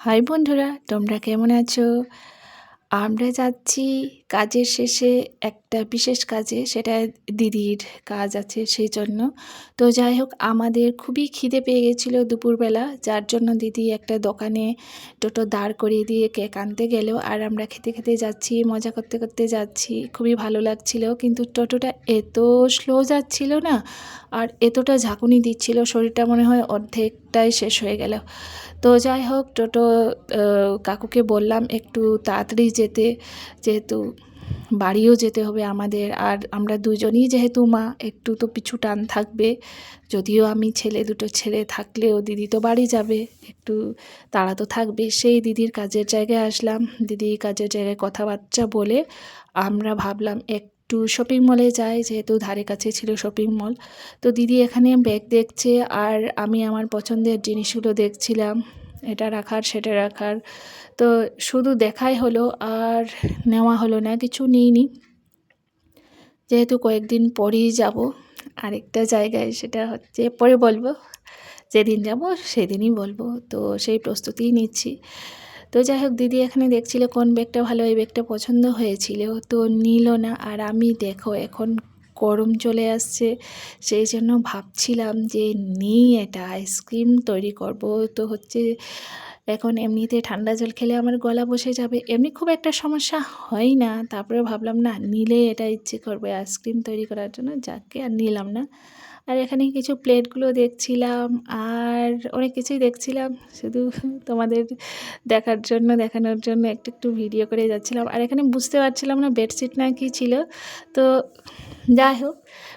High বন্ধুরা, তোমরা কেমন আছো? আমরা যাচ্ছি কাজের শেষে একটা বিশেষ কাজে, সেটা দিদির কাজ আছে সেই জন্য তো যাই হোক, আমাদের খুবই খিদে পেয়ে গেছিল দুপুরবেলা, যার জন্য দিদি একটা দোকানে টোটো দাঁড় করিয়ে দিয়ে কেক আনতে গেল। আর আমরা খেতে খেতে যাচ্ছি, মজা করতে করতে যাচ্ছি, খুবই ভালো লাগছিল। কিন্তু টোটোটা এত স্লো যাচ্ছিল না, আর এতটা ঝাঁকুনি দিচ্ছিল, শরীরটা মনে হয় অর্ধেকটাই শেষ হয়ে গেল। তো যাই হোক, টোটো কাকুকে বললাম একটু তাড়াতাড়ি যেতে, যেহেতু বাড়িও যেতে হবে আমাদের। আর আমরা দুজনই যেহেতু মা, একটু তো পিছু টান থাকবে। যদিও আমি ছেলে দুটো ছেলে থাকলেও দিদি তো বাড়ি যাবে, একটু তাড়া তো থাকবে। সেই দিদির কাজের জায়গায় আসলাম। দিদি কাজের জায়গায় কথাবার্তা বলে আমরা ভাবলাম একটু শপিং মলে যাই, যেহেতু ধারে কাছে ছিল শপিং মল তো দিদি এখানে ব্যাগ দেখছে আর আমি আমার পছন্দের জিনিসগুলো দেখছিলাম। এটা রাখার, সেটা রাখার। তো শুধু দেখাই হলো আর নেওয়া হলো না, কিছু নিইনি। যেহেতু কয়েকদিন পরেই যাব, আরেকটা জায়গায় সেটা হচ্ছে, পরে বলব, যেদিন যাব সেদিনই বলব। তো সেই প্রস্তুতিই নিচ্ছি। তো যাই হোক দিদি এখানে দেখছিল কোন ব্যাগটা ভালো, এই ব্যাগটা পছন্দ হয়েছিল। তো নিল না, আর আমি দেখো এখন গরম চলে আসছে, সেই জন্য ভাবছিলাম যে নিই এটা, আইসক্রিম তৈরি করব। তো হচ্ছে এখন এমনিতে ঠান্ডা জল খেলে আমার গলা বসে যাবে। এমনি খুব একটা সমস্যা হয় না। তারপরে ভাবলাম, না, নিলে এটা ইচ্ছে করবে আইসক্রিম তৈরি করার জন্য। যাকে আর নিলাম না। আর এখানে কিছু প্লেটগুলো দেখছিলাম আর অনেক কিছুই দেখছিলাম। শুধু তোমাদের দেখার জন্য, দেখানোর জন্য একটু একটু ভিডিও করে যাচ্ছিলাম। আর এখানে বুঝতে পারছিলাম না বেডশিট না কি ছিল। তো যাই হোক,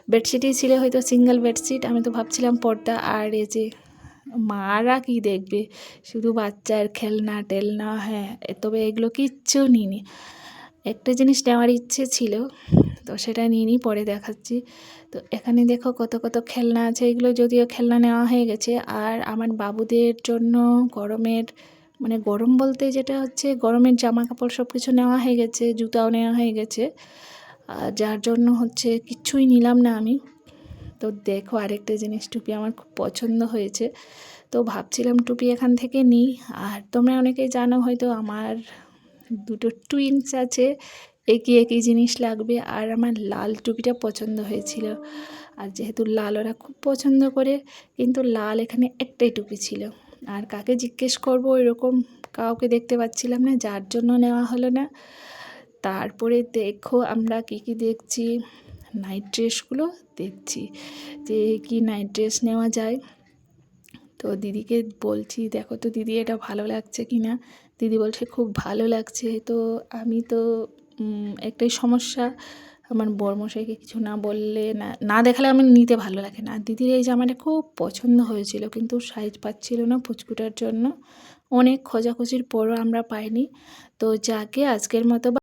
বেডশিটই ছিল হয়তো সিঙ্গেল বেডশিট। আমি তো ভাবছিলাম পর্দা। আর এই যে মারা কি দেখবে? শুধু বাচ্চার খেলনা টেলনা হ্যাঁ তবে এগুলো কিচ্ছু নিইনি। একটা জিনিস নেওয়ার ইচ্ছে ছিল, তো সেটা নিয়ে নিই পরে দেখাচ্ছি। তো এখানে দেখো কত কত খেলনা আছে, এগুলো যদিও খেলনা নেওয়া হয়ে গেছে, আর আমার বাবুদের জন্য গরমের মানে গরম বলতে যেটা হচ্ছে, গরমের জামা কাপড় সব কিছু নেওয়া হয়ে গেছে, জুতাও নেওয়া হয়ে গেছে। যার জন্য হচ্ছে কিচ্ছুই নিলাম না আমি। তো দেখো আরেকটা জিনিস টুপি আমার খুব পছন্দ হয়েছে। তো ভাবছিলাম টুপি এখান থেকে নিই। আর তোমরা অনেকেই জানো হয়তো আমার দুটো টুইন্স আছে, একই একই জিনিস লাগবে। আর আমার লাল টুপিটা পছন্দ হয়েছিল। আর যেহেতু লাল ওরা খুব পছন্দ করে, কিন্তু লাল এখানে একটাই টুপি ছিল। আর কাকে জিজ্ঞেস করব এরকম কাউকে দেখতে পাচ্ছিলাম না, যার জন্য নেওয়া হলো না। তারপরে দেখো আমরা কী কী দেখছি। নাইট ড্রেসগুলো দেখছি যে কি নাইট ড্রেস নেওয়া যায়। তো দিদিকে বলছি, দেখো তো দিদি, এটা ভালো লাগছে কি না দিদি বলছে, খুব ভালো লাগছে। তো আমি তো একটাই সমস্যা। আমার বরমশাইকে কিছু না বললে, না না দেখালে আমার নিতে ভালো লাগে না। দিদির এই জামাটা খুব পছন্দ হয়েছিল, কিন্তু সাইজ পাচ্ছিল না পুচকুটার জন্য। অনেক খোঁজাখুঁজির পরও আমরা পাইনি। তো যাকে আজকের মতো